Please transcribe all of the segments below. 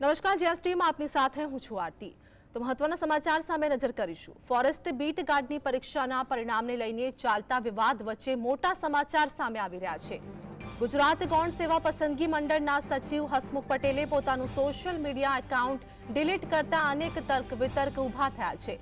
નમસ્કાર જીએસ ટીમાં આપની સાથે હું છું આરતી. તો મહત્વના સમાચાર સામે નજર કરીશું. ફોરેસ્ટ બીટ ગાર્ડની પરીક્ષાના પરિણામને લઈને ચાલતા વિવાદ વચ્ચે મોટા સમાચાર સામે આવી રહ્યા છે. ગુજરાત ગૌણ સેવા પસંદગી મંડળના સચિવ હસમુખ પટેલે પોતાનું સોશિયલ મીડિયા એકાઉન્ટ ડિલીટ કરતા અનેક તર્ક વિતર્ક ઊભા થયા છે.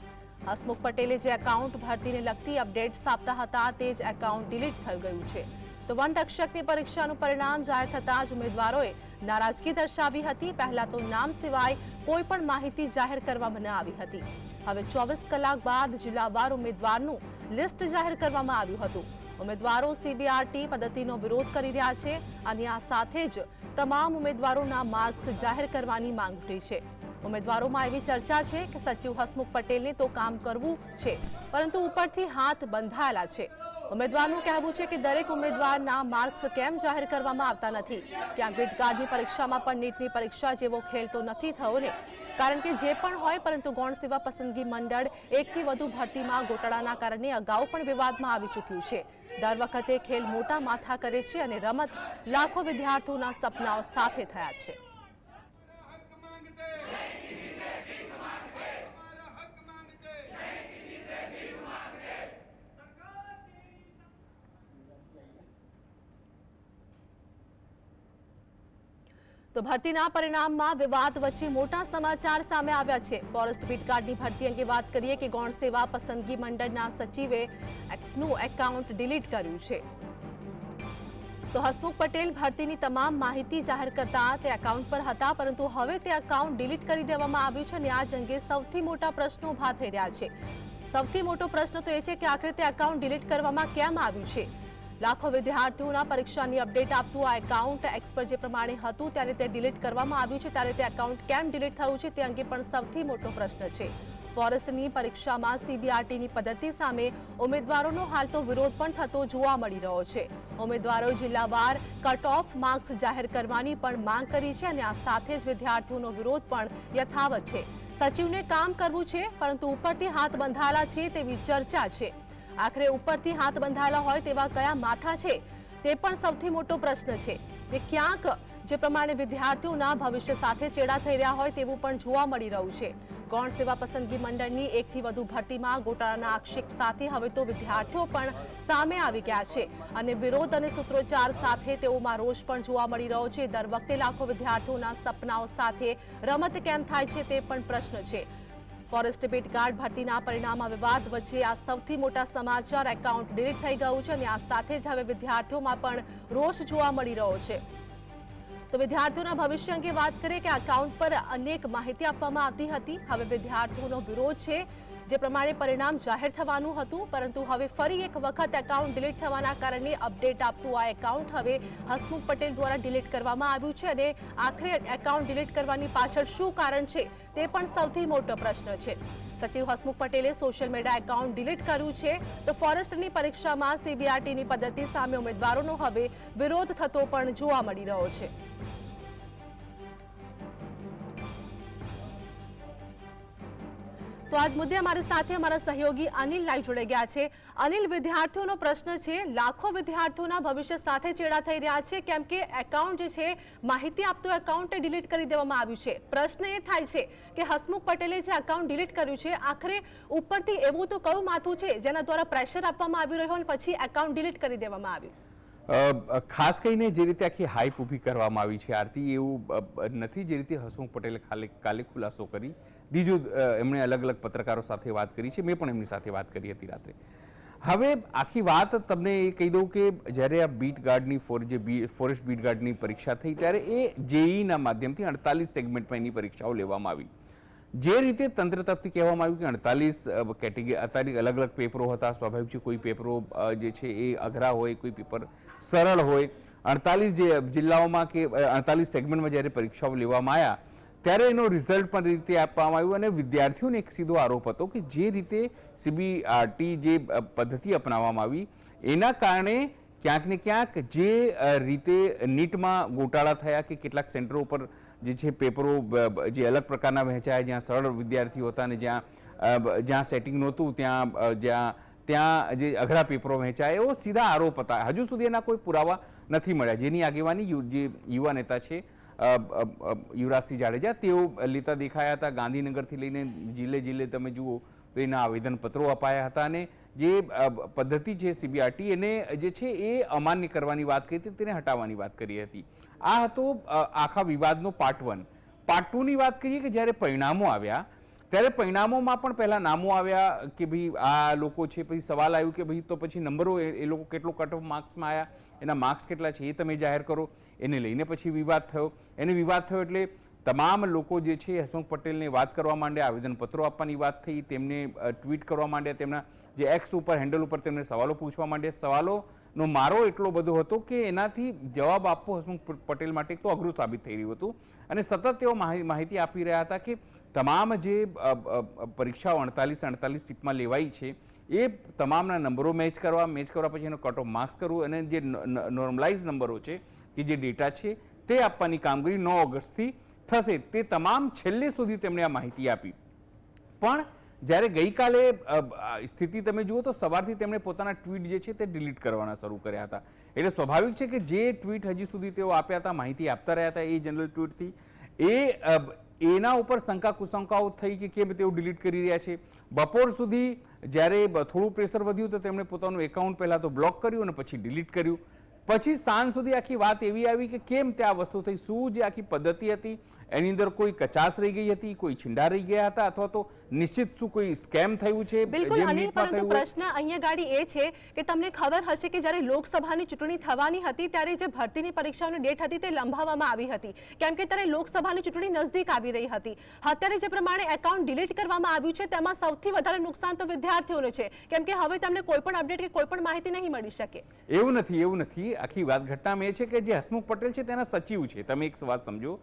હસમુખ પટેલે જે એકાઉન્ટ ભરતીને લગતી અપડેટ્સ આપતા હતા તે જ એકાઉન્ટ ડિલીટ થઈ ગયું છે. તો વન રક્ષકની પરીક્ષાનું પરિણામ જાહેર થતાં જ ઉમેદવારોએ નારાજગી દર્શાવી હતી. પહેલા તો નામ સિવાય કોઈ પણ માહિતી જાહેર કરવામાં ન આવી હતી. હવે ચોવીસ કલાક બાદ જિલ્લાવાર ઉમેદવારનું લિસ્ટ જાહેર કરવામાં આવ્યું હતું. ઉમેદવારો સીબીઆરટી પદ્ધતિનો વિરોધ કરી રહ્યા છે અને આ સાથે જ તમામ ઉમેદવારોના માર્ક્સ જાહેર કરવાની માંગ ઉઠી છે. ઉમેદવારોમાં એવી ચર્ચા છે કે સચિવ હસમુખ પટેલને તો કામ કરવું છે, પરંતુ ઉપરથી હાથ બંધાયેલા છે. ઉમેદવારનું કહેવું છે કે દરેક ઉમેદવારના માર્ક્સ કેમ જાહેર કરવામાં આવતા નથી? ક્યાંક બીટ કાર્ડની પરીક્ષામાં પણ નીટની પરીક્ષા જેવો ખેલ તો નથી થયો ને? કારણ કે જે પણ હોય, પરંતુ ગૌણ સેવા પસંદગી મંડળ એકથી વધુ ભરતીમાં ગોટાળાના કારણે અગાઉ પણ વિવાદમાં આવી ચૂક્યું છે. દર વખતે ખેલ મોટા માથા કરે છે અને રમત લાખો વિદ્યાર્થીઓના સપનાઓ સાથે થયા છે. તો ભરતીના પરિણામમાં વિવાદ વચ્ચે મોટા સમાચાર સામે આવ્યા છે. ફોરેસ્ટ બીટગાર્ડની ભરતી અંગે વાત કરીએ કે ગૌણ સેવા પસંદગી મંડળના સચિવે એક્સનું એકાઉન્ટ ડિલીટ કર્યું છે. તો હસમુખ પટેલ, ભરતીની તમામ માહિતી જાહેર કરતા તે એકાઉન્ટ પર હતા, પરંતુ હવે તે એકાઉન્ટ ડિલીટ કરી દેવામાં આવ્યું છે અને આ અંગે સૌથી મોટા પ્રશ્નો ઊભા થઈ રહ્યા છે. સૌથી મોટો પ્રશ્ન તો એ છે કે આખરે તે એકાઉન્ટ ડિલીટ કરવામાં કેમ આવ્યું છે? લાખો વિદ્યાર્થીઓના પરીક્ષાની અપડેટ આપતું આ એકાઉન્ટ એક્સ પર જે પ્રમાણે હતું ત્યારે તે ડિલીટ કરવામાં આવ્યું છે. ત્યારે તે એકાઉન્ટ કેમ ડિલીટ થયું છે તે અંગે પણ સૌથી મોટો પ્રશ્ન છે. ફોરેસ્ટની પરીક્ષામાં સીબીઆરટીની પદ્ધતિ સામે ઉમેદવારોનો હાલ તો વિરોધ પણ થતો જોવા મળી રહ્યો છે. ઉમેદવારો જિલ્લાવાર કટ ઓફ માર્ક્સ જાહેર કરવાની પણ માંગ કરી છે અને આ સાથે જ વિદ્યાર્થીઓનો વિરોધ પણ યથાવત છે. સચિવને કામ કરવું છે, પરંતુ ઉપરથી હાથ બંધાયેલા છે તેવી ચર્ચા છે. આખરે ઉપરથી હાથ બંધાયેલા હોય તેવા કયા માથા છે? તે પણ સૌથી મોટો પ્રશ્ન છે. કે ક્યાંક જે પ્રમાણે વિદ્યાર્થીઓના ભવિષ્ય સાથે ચેડા થઈ રહ્યા હોય તેવું પણ જોવા મળી રહ્યું છે. ગૌણ સેવા પસંદગી મંડળની એકથી વધુ ભરતીમાં ગોટાળાના આક્ષેપ સાથે હવે તો વિદ્યાર્થીઓ પણ સામે આવી ગયા છે અને વિરોધ અને સૂત્રોચ્ચાર સાથે તેઓમાં રોષ પણ જોવા મળી રહ્યો છે. દર વખતે લાખો વિદ્યાર્થીઓના સપનાઓ સાથે રમત કેમ થાય છે તે પણ પ્રશ્ન છે. ફોરેસ્ટ ડેબિટ ગાર્ડ ભરતીના પરિણામમાં વિવાદ વચ્ચે આ સૌથી મોટા સમાચાર એકાઉન્ટ ડિલીટ થઈ ગયું છે અને આ સાથે જ હવે વિદ્યાર્થીઓમાં પણ રોષ જોવા મળી રહ્યો છે. તો વિદ્યાર્થીઓના ભવિષ્ય અંગે વાત કરીએ કે એકાઉન્ટ પર અનેક માહિતી આપવામાં આવતી હતી. હવે વિદ્યાર્થીઓનો વિરોધ છે. જે પ્રમાણે પરિણામ જાહેર થવાનું હતું, પરંતુ હવે ફરી એક વખત એકાઉન્ટ ડિલીટ થવાના કારણે અપડેટ આપતું આ એકાઉન્ટ હવે હસમુખ પટેલ દ્વારા ડિલીટ કરવામાં આવ્યું છે અને આખરે એકાઉન્ટ ડિલીટ કરવાની પાછળ શું કારણ છે, તે પણ સૌથી મોટો પ્રશ્ન છે. સચિવ હસમુખ પટેલે સોશિયલ મીડિયા એકાઉન્ટ ડિલીટ કર્યું છે, તો ફોરેસ્ટની પરીક્ષામાં સીબીઆરટીની પદ્ધતિ સામે ઉમેદવારોનો હવે વિરોધ થતો પણ જોવા મળી રહ્યો છે. તો આજ મુદ્દે અમારી સાથે અમારા સહયોગી અનિલ લાઈ જોડાઈ ગયા છે. અનિલ, વિદ્યાર્થીઓનો પ્રશ્ન છે, લાખો વિદ્યાર્થીઓના ભવિષ્ય સાથે ચેડા થઈ રહ્યા છે, કેમ કે એકાઉન્ટ જે છે, માહિતી આપતું એકાઉન્ટ ડિલીટ કરી દેવામાં આવ્યું છે. પ્રશ્ન એ થાય છે કે હસમુખ પટેલે જે એકાઉન્ટ ડિલીટ કર્યું છે, આખરે ઉપરથી એવું તો કયું માથું છે જેના દ્વારા પ્રેશર આપવામાં આવી રહ્યો અને પછી એકાઉન્ટ ડિલીટ કરી દેવામાં આવ્યું? ખાસ કરીને જે રીતે આખી હાઈપ ઊભી કરવામાં આવી છે આરતી, એવું નથી જે રીતે હસમુખ પટેલે ખાલી કાલે ખુલાસો કરી, બીજું એમણે અલગ અલગ પત્રકારો સાથે વાત કરી છે, મેં પણ એમની સાથે વાત કરી હતી રાત્રે. હવે આખી વાત તમને એ કહી દઉં કે જ્યારે આ બીટ ગાર્ડની ફોર, જે બી, ફોરેસ્ટ બીટ ગાર્ડની પરીક્ષા થઈ, ત્યારે એ જેઈના માધ્યમથી અડતાલીસ સેગમેન્ટમાં એની પરીક્ષાઓ લેવામાં આવી. જે રીતે તંત્ર તરફથી કહેવામાં આવ્યું કે અડતાલીસ કેટેગરી અડતાલીસ અલગ અલગ પેપરો હતા, સ્વાભાવિક છે કોઈ પેપરો જે છે એ અઘરા હોય, કોઈ પેપર સરળ હોય. અડતાલીસ જે જિલ્લાઓમાં કે અડતાલીસ સેગમેન્ટમાં જ્યારે પરીક્ષાઓ લેવામાં આવ્યા, ત્યારે એનો રિઝલ્ટ પણ રીતે આપવામાં આવ્યું અને વિદ્યાર્થીઓને એક સીધો આરોપ હતો કે જે રીતે સીબીઆરટી જે પદ્ધતિ અપનાવવામાં આવી, એના કારણે ક્યાંક ને ક્યાંક જે રીતે નીટમાં ગોટાળા થયા કે કેટલાક સેન્ટરો ઉપર જે છે, પેપરો જે અલગ પ્રકારના વહેંચાયા, જ્યાં સરળ વિદ્યાર્થીઓ હતા અને જ્યાં જ્યાં સેટિંગ નહોતું, ત્યાં જ્યાં, ત્યાં જે અઘરા પેપરો વહેંચાયા, એવો સીધા આરોપ હતા. હજુ સુધી એના કોઈ પુરાવા નથી મળ્યા. જેની આગેવાની જે યુવા નેતા છે યુવરાજસિંહ જાડેજા, તેઓ લેતા દેખાયા હતા. ગાંધીનગરથી લઈને જિલ્લે જિલ્લે તમે જુઓ, તો એના આવેદનપત્રો અપાયા હતા અને જે પદ્ધતિ છે સીબીઆરટી એને જે છે, એ અમાન્ય કરવાની વાત કરી હતી, તેને હટાવવાની વાત કરી હતી. આ હતો આખા વિવાદનો પાર્ટ વન પાર્ટ ટુની વાત કરીએ કે જ્યારે પરિણામો આવ્યા, ત્યારે પરિણામોમાં પણ પહેલાં નામો આવ્યા કે ભાઈ આ લોકો છે, પછી સવાલ આવ્યું કે ભાઈ તો પછી નંબરો એ લોકો કેટલો કટ ઓફ માર્ક્સમાં આવ્યા એના માર્ક્સ કેટલા છે એ તમે જાહેર કરો. એને લઈને પછી વિવાદ થયો. એને વિવાદ થયો એટલે તમામ લોકો જે છે, હસમુખ પટેલને વાત કરવા માંડ્યા, આવેદનપત્રો આપવાની વાત થઈ, તેમને ટ્વીટ કરવા માંડ્યા, તેમના જે એક્સ ઉપર હેન્ડલ ઉપર તેમને સવાલો પૂછવા માંડ્યા. સવાલોનો મારો એટલો બધો હતો કે એનાથી જવાબ આપવો હસમુખ પટેલ માટે તો અઘરું સાબિત થઈ રહ્યું હતું. અને સતત તેઓ માહિ- માહિતી આપી રહ્યા હતા કે તમામ જે પરીક્ષાઓ અડતાલીસ અડતાલીસ સીટમાં લેવાઈ છે, એ તમામના નંબરો મેચ કરવા મેચ કરવા પછી એનો કટ ઓફ માર્ક્સ કરવું અને જે નોર્મલાઇઝ નંબરો છે, કે જે ડેટા છે, તે આપવાની કામગીરી નવ ઓગસ્ટથી થશે. તે તમામ છેલ્લે સુધી તેમણે આ માહિતી આપી. પણ જ્યારે ગઈકાલે સ્થિતિ તમે જુઓ તો સવારથી તેમણે પોતાના ટ્વીટ જે છે તે ડિલીટ કરવાના શરૂ કર્યા હતા. એટલે સ્વાભાવિક છે કે જે ટ્વીટ હજી સુધી તેઓ આપ્યા હતા, માહિતી આપતા રહ્યા હતા એ જનરલ ટ્વીટથી, એ એના ઉપર શંકા કુશંકાઓ થઈ કે કેમ તેઓ ડિલીટ કરી રહ્યા છે. બપોર સુધી જ્યારે થોડું પ્રેશર વધ્યું તો તેમણે પોતાનું એકાઉન્ટ પહેલાં તો બ્લોક કર્યું અને પછી ડિલીટ કર્યું. પછી સાંજ સુધી આખી વાત એવી આવી કે કેમ તે આ વસ્તુ થઈ, શું જે આખી પદ્ધતિ હતી એની અંદર કોઈ કચાસ રહી ગઈ હતી કોઈ છીંડા રહી ગયા હતા અથવા તો નિશ્ચિત શું કોઈ સ્કેમ થયું છે? બિલકુલ અનિલ પરંતુ પ્રશ્ન અહીંયા ગાડી એ છે કે તમને ખબર હશે કે જ્યારે લોકસભાની ચૂંટણી થવાની હતી ત્યારે જે ભરતીની પરીક્ષાઓની ડેટ હતી તે લંબાવવામાં આવી હતી. કેમ કે ત્યારે લોકસભાની ચૂંટણી નજદીક આવી રહી હતી. અત્યારે જે પ્રમાણે એકાઉન્ટ ડિલીટ કરવામાં આવ્યું છે તેમાં સૌથી વધારે નુકસાન તો વિદ્યાર્થીઓને છે. કેમ કે હવે તમને કોઈ પણ અપડેટ કે કોઈ પણ માહિતી નહીં મળી શકે. એવું નથી એવું નથી. આખી વાત ઘટનામાં એ છે કે જે હસમુખ પટેલ છે તેના સચિવ છે. તમે એક વાત સમજો.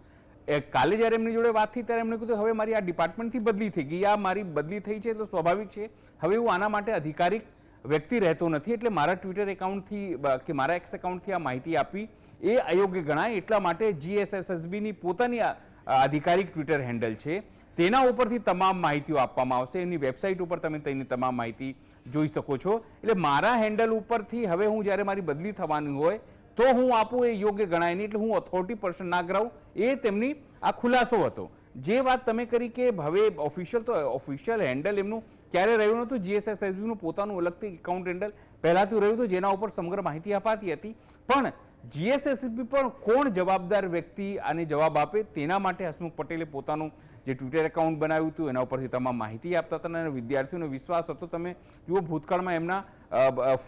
એ કાલે જ્યારે એમની જોડે વાત થઈ ત્યારે એમણે કીધું, હવે મારી આ ડિપાર્ટમેન્ટથી બદલી થઈ ગઈ. આ મારી બદલી થઈ છે તો સ્વાભાવિક છે. હવે હું આના માટે અધિકારિક વ્યક્તિ રહેતો નથી એટલે મારા ટ્વિટર એકાઉન્ટથી કે મારા એક્સ એકાઉન્ટથી આ માહિતી આપવી એ અયોગ્ય ગણાય એટલા માટે જીએસએસએસબીની પોતાની આધિકારિક ટ્વિટર હેન્ડલ છે. તેના ઉપરથી તમામ માહિતીઓ આપવામાં આવશે. એની વેબસાઇટ ઉપર તમે તેની તમામ માહિતી જોઈ શકો છો. એટલે મારા હેન્ડલ ઉપરથી હવે હું જ્યારે મારી બદલી થવાની હોય તો હું આપું એ યોગ્ય ગણાય નહીં, એટલે હું ઓથોરિટી પર્સન ના કરાવું. એ તેમની આ ખુલાસો હતો. જે વાત તમે કરી કે હવે ઓફિશિયલ તો ઓફિશિયલ હેન્ડલ એમનું ક્યારે રહ્યું નહોતું? જીએસએસએસબીનું પોતાનું અલગથી એકાઉન્ટ હેન્ડલ પહેલાંથી રહ્યું હતું, જેના ઉપર સમગ્ર માહિતી અપાતી હતી. પણ જીએસએસબી પણ કોણ જવાબદાર વ્યક્તિ આને જવાબ આપે તેના માટે હસમુખ પટેલે પોતાનું જે ટ્વિટર એકાઉન્ટ બનાવ્યું હતું, એના ઉપરથી તમામ માહિતી આપતા હતા. અને વિદ્યાર્થીઓનો વિશ્વાસ હતો. તમે જુઓ, ભૂતકાળમાં એમના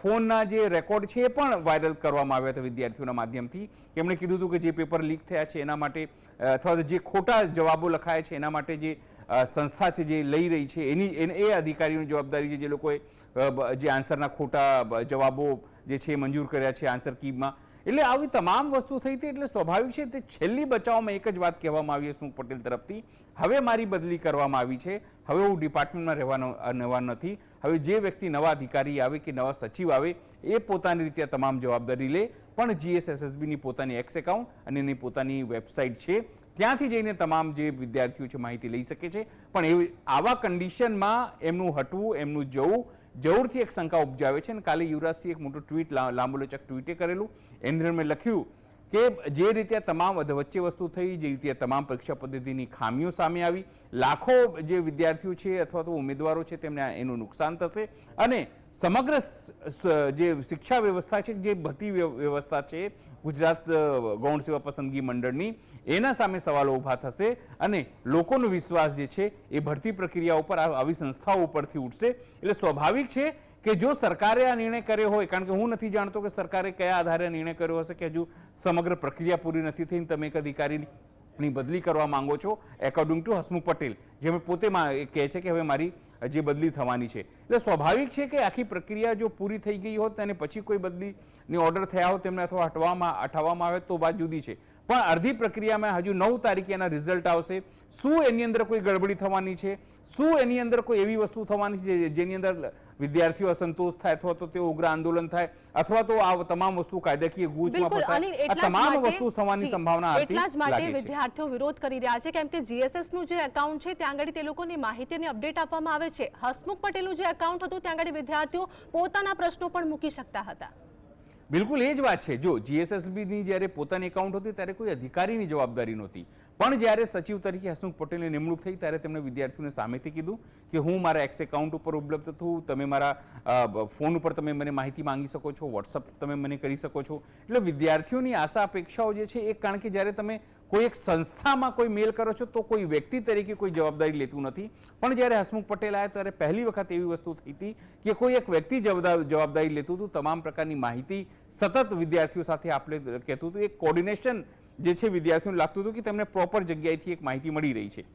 ફોનના જે રેકોર્ડ છે એ પણ વાયરલ કરવામાં આવ્યા હતા વિદ્યાર્થીઓના માધ્યમથી. એમણે કીધું હતું કે જે પેપર લીક થયા છે એના માટે અથવા જે ખોટા જવાબો લખાયા છે એના માટે જે સંસ્થા છે જે લઈ રહી છે, એની એ અધિકારીઓની જવાબદારી છે જે લોકોએ જે આન્સરના ખોટા જવાબો જે છે મંજૂર કર્યા છે આન્સર કીમાં. એટલે આવી તમામ વસ્તુ થઈ હતી એટલે સ્વાભાવિક છે તે છેલ્લી બચાવમાં એક જ વાત કહેવામાં આવી હસમુખ પટેલ તરફથી. હવે મારી બદલી કરવામાં આવી છે. હવે હું ડિપાર્ટમેન્ટમાં રહેવાનો રહેવાનો નથી. હવે જે વ્યક્તિ નવા અધિકારી આવે કે નવા સચિવ આવે, એ પોતાની રીતે તમામ જવાબદારી લે. પણ જીએસએસએસબીની પોતાની એક્સ એકાઉન્ટ અને એની પોતાની વેબસાઇટ છે. ત્યાંથી જઈને તમામ જે વિદ્યાર્થીઓ છે માહિતી લઈ શકે છે. પણ એવી આવા કન્ડિશનમાં એમનું હટવું, એમનું જવું, જરૂરથી એક શંકા ઉપજાવે છે. અને કાલે યુવરાજસિંહ એક મોટું ટ્વીટ લાંબુલોચક ટ્વીટે કરેલું. એની મેં લખ્યું કે જે રીતે તમામ વચ્ચે વસ્તુ થઈ, જે રીતે તમામ પરીક્ષા પદ્ધતિની ખામીઓ સામે આવી, લાખો જે વિદ્યાર્થીઓ છે અથવા તો ઉમેદવારો છે તેમને એનું નુકસાન થશે. અને સમગ્ર જે શિક્ષા વ્યવસ્થા છે, જે ભરતી વ્યવસ્થા છે ગુજરાત ગૌણ સેવા પસંદગી મંડળની, એના સામે સવાલો ઊભા થશે અને લોકોનો વિશ્વાસ જે છે એ ભરતી પ્રક્રિયા ઉપર આવી સંસ્થાઓ ઉપરથી ઉઠશે. એટલે સ્વાભાવિક છે કે જો સરકારે આ નિર્ણય કર્યો હોય, કારણ કે હું નથી જાણતો કે સરકારે કયા આધારે નિર્ણય કર્યો હશે કે હજુ સમગ્ર પ્રક્રિયા પૂરી નથી થઈ ને તમે એક અધિકારીની બદલી કરવા માંગો છો એકોર્ડિંગ ટુ હસમુખ પટેલ, જે પોતે કહે છે કે હવે મારી જે બદલી થવાની છે. એટલે સ્વાભાવિક છે કે આખી પ્રક્રિયા જો પૂરી થઈ ગઈ હોત અને પછી કોઈ બદલીની ઓર્ડર થયા હોત, તેમને અથવા હટવામાં, હટાવવામાં આવે તો વાત જુદી છે. પણ અડધી પ્રક્રિયામાં હજુ નવ તારીખે એના રિઝલ્ટ આવશે. શું એની અંદર કોઈ ગડબડી થવાની છે? શું એની અંદર કોઈ એવી વસ્તુ થવાની છે જેની અંદર વિદ્યાર્થીઓ અસંતોષ થાય અથવા તો તેઓ ઉગ્ર આંદોલન થાય અથવા તો આ તમામ વસ્તુ કાયદાકીય ગૂંચમાં ફસાય. આ તમામ વસ્તુ થવાની સંભાવના હતી એટલા જ માટે વિદ્યાર્થીઓ વિરોધ કરી રહ્યા છે કેમ કે જીએસએસનું જે એકાઉન્ટ છે ત્યાં આગળ તે લોકોની માહિતીની અપડેટ આપવામાં આવે છે. હસમુખ પટેલનું જે એકાઉન્ટ હતું ત્યાં આગળ વિદ્યાર્થીઓ પોતાના પ્રશ્નો પણ મૂકી શકતા હતા. બિલકુલ એ જ વાત છે. જો જીએસએસબીની જ્યારે પોતાની એકાઉન્ટ હતી ત્યારે કોઈ અધિકારીની જવાબદારી નહોતી. પણ જ્યારે સચિવ તરીકે હસમુખ પટેલની નિમણૂક થઈ ત્યારે તેમણે વિદ્યાર્થીઓને સામેથી કીધું કે હું મારા એક્સ એકાઉન્ટ ઉપર ઉપલબ્ધ છું તમે મારા ફોન ઉપર તમે મને માહિતી માંગી શકો છો વોટ્સઅપ તમે મને કરી શકો છો. એટલે વિદ્યાર્થીઓની આશા, અપેક્ષાઓ જે છે એ, કારણ કે જ્યારે તમે કોઈ એક સંસ્થામાં કોઈ મેલ કરો છો તો કોઈ વ્યક્તિ તરીકે કોઈ જવાબદારી લેતું નથી. પણ જ્યારે હસમુખ પટેલ આવ્યા ત્યારે પહેલી વખત એવી વસ્તુ થઈ હતી કે કોઈ એક વ્યક્તિ જવાબદારી લેતું હતું. તમામ પ્રકારની માહિતી સતત વિદ્યાર્થીઓ સાથે આપણે કહેતું હતું. એક કોર્ડિનેશન જે છે વિદ્યાર્થીઓને લાગતું હતું કે તેમને પ્રોપર જગ્યાએથી એક માહિતી મળી રહી છે.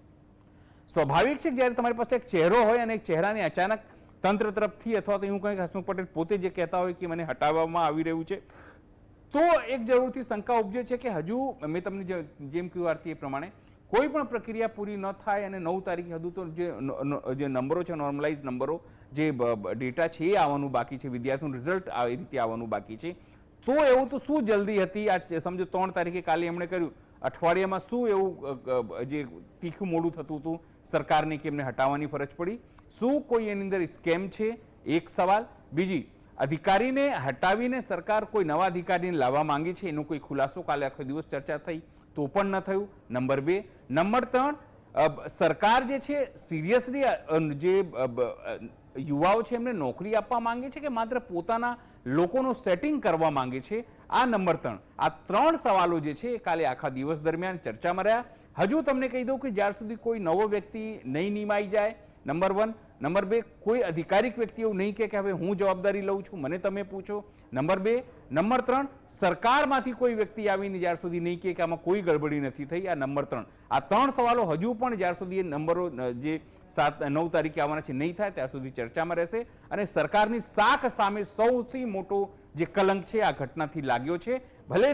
સ્વાભાવિક છે જ્યારે તમારી પાસે એક ચહેરો હોય અને એક ચહેરાને અચાનક તંત્ર તરફથી અથવા તો એવું કંઈક હસમુખ પટેલ પોતે જે કહેતા હોય કે મને હટાવવામાં આવી રહ્યું છે તો એક જરૂરથી શંકા ઉપજે છે કે હજુ, મેં તમને જેમ કહ્યું આરતી એ પ્રમાણે, કોઈ પણ પ્રક્રિયા પૂરી ન થાય અને નવ તારીખે હજુ તો જે જે નંબરો છે નોર્મલાઇઝ નંબરો, જે ડેટા છે એ આવવાનું બાકી છે, વિદ્યાર્થીનું રિઝલ્ટ આવી રીતે આવવાનું બાકી છે. તો એવું તો શું જલ્દી હતી? આ સમજો ત્રણ તારીખે કાલે એમણે કર્યું. અઠવાડિયામાં શું એવું જે તીખું મોડું થતું હતું, સરકારને કે એમને હટાવવાની ફરજ પડી? શું કોઈ એની અંદર સ્કેમ છે? એક સવાલ. બીજી અધિકારીને હટાવીને સરકાર કોઈ નવા અધિકારીને લાવવા માંગે છે, એનો કોઈ ખુલાસો કાલે આખો દિવસ ચર્ચા થઈ, તો પણ ન થયું. નંબર બે. નંબર ત્રણ સરકાર જે છે, સિરિયસલી જે યુવાઓ છે, એમને નોકરી આપવા માંગે છે કે માત્ર પોતાના લોકોનું સેટિંગ કરવા માંગે છે? આ નંબર ત્રણ. આ ત્રણ સવાલો જે છે, એ કાલે આખા દિવસ દરમિયાન ચર્ચામાં રહ્યા. હજુ તમને કહી દઉં કે જ્યાર સુધી કોઈ નવો વ્યક્તિ નહીં નિમાઈ જાય, નંબર વન નંબર બે, કોઈ અધિકારિક વ્યક્તિ એવું નહીં કે હવે હું જવાબદારી લઉં છું, મને તમે પૂછો. નંબર બે, નંબર ત્રણ, સરકારમાંથી કોઈ વ્યક્તિ આવીને જ્યાર સુધી નહીં કે આમાં કોઈ ગડબડી નથી થઈ, આ નંબર ત્રણ. આ ત્રણ સવાલો હજુ પણ જ્યાર સુધી એ નંબરો જે સાત નવ તારીખે આવવાના છે નહીં થાય, ત્યાં સુધી ચર્ચામાં રહેશે. અને સરકારની સાખ સામે સૌથી મોટો જે કલંક છે, આ ઘટનાથી લાગ્યો છે. ભલે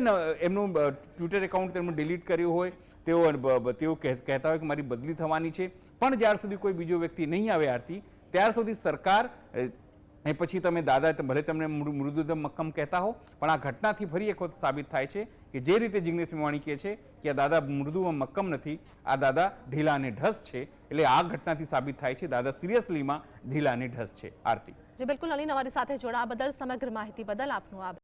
એમનું ટ્વિટર એકાઉન્ટ તેમનું ડિલીટ કર્યું હોય તેઓ તેઓ કહેતા હોય કે મારી બદલી થવાની છે. પણ જ્યાર સુધી કોઈ બીજો વ્યક્તિ નહીં આવે આરતી, ત્યાર સુધી સરકાર એ પછી તમે દાદા ભલે તમને મૃદુદમ મક્કમ કહેતા હો, પણ આ ઘટનાથી ફરી એક વખત સાબિત થાય છે કે જે રીતે જિગ્નેશ મેવાણી કહે છે કે આ દાદા મૃદુમાં મક્કમ નથી, આ દાદા ઢીલા અને ઢસ છે. એટલે આ ઘટનાથી સાબિત થાય છે દાદા સિરિયસલીમાં ઢીલા અને ઢસ છે. આરતી. જે, બિલકુલ અલીન અમારી સાથે જોડા બદલ સમગ્ર માહિતી બદલ આપનો આભાર.